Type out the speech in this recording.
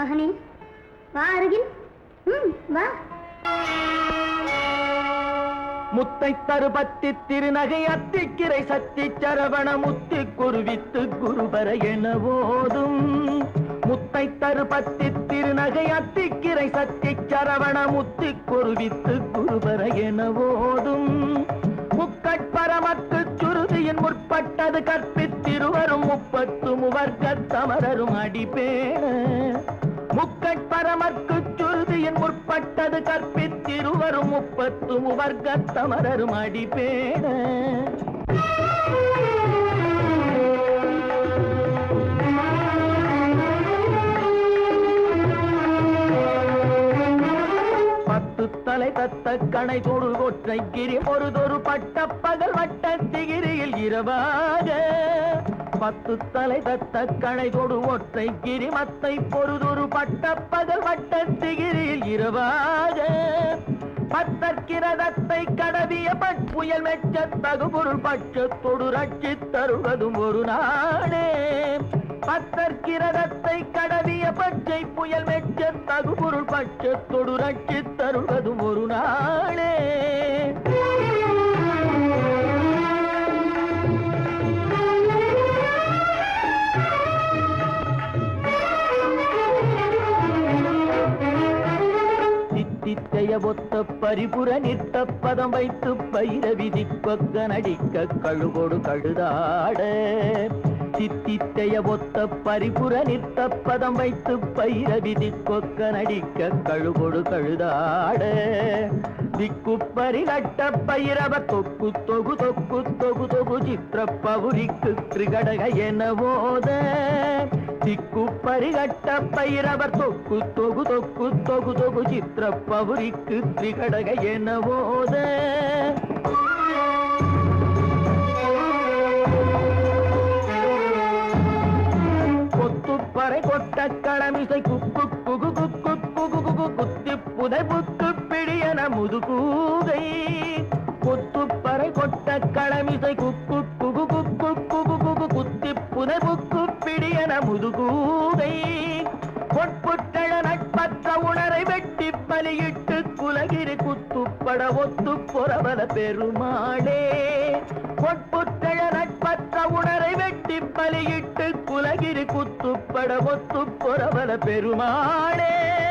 மகனே வா அருகில். ம் வா. முத்தை தருபத்தி திருநகை அத்திக்கிரை சத்தி சரவண முத்தி குருவித்து குருபர என ஓதும் முத்தை தருபத்தி திருநகை அத்திக்கிரை சத்தி சரவண முத்தி குருவித்து குருபர என ஓதும் முக்கட்பரமக்கு சுருதியின் முற்பட்டது கற்பித்திருவரும் முப்பத்து முவர்க்க தமரரும் அடிப்பேன முக்கட்பரமற்கு சுருதியின் முற்பட்டது கற்பித்திருவரும் முப்பத்து முவர்க்க தமரரும் அடிப்பேன. தலை தத்த கணை தொடு ஒற்றை கிரி ஒரு தொரு பட்ட பகல் வட்ட திகிரியில் இரவாக. பத்து தலை தத்த கணை கொடு ஒற்றை கிரிமத்தை பொறுதொரு பட்ட பகல் வட்ட திகிரியில் இருவாக. பத்தற்கிரதத்தை கடவிய பட்புயல் மெச்ச தகுபொருள் பட்சத்தொடு ரட்சி தருவதும் ஒரு நாடே பத்தற்கிரதத்தை கடவிய பச்சை புயல் மெச்ச தகுபொருள் பட்சத்தொடு ரட்சி தருவதும் ஒரு நாள். தித்தித்தைய ஒத்த பரிபுற நிற்க பதம் வைத்து பயிர விதிப்பக்க நடிக்க கழுகோடு கழுதாட. சித்தித்தைய ஒத்த பரிபுற நிற்க பதம் வைத்து பயிர விதிப்பக்க நடிக்க கழுகோடு கழுதாட. திக்கு பரிகட்ட பயிரவ தொக்கு தொகு தொக்கு தொகு தொகு சித்திர பவுரிக்கு திரிகடக என ஓத திக்கு பரிகட்ட பைரவர் தொக்கு தொகு தொக்கு தொகு தொகு சித்திர பவுரிக்கு திரிகடக என ஓத கொத்துப்பறை கொட்ட களமிசை குக்கு குகு குக்கு குகு குகு குத்தி புதை புக்கு பிடியன முதுகூகை. கொத்துப்பறை கொட்ட களமிசை குக்கு குகு குக்கு குகு குகு குத்தி புதை புக்கு பிடியன நட்பற்ற உணரை வெட்டி பலியிட்டு குலகிரி குத்துப்பட ஒத்து புறவல பெருமாளே. பொற்புட்டழ நட்பற்ற உணரை வெட்டி பலியிட்டு குலகிரி குத்துப்பட ஒத்து புறவல பெருமாளே.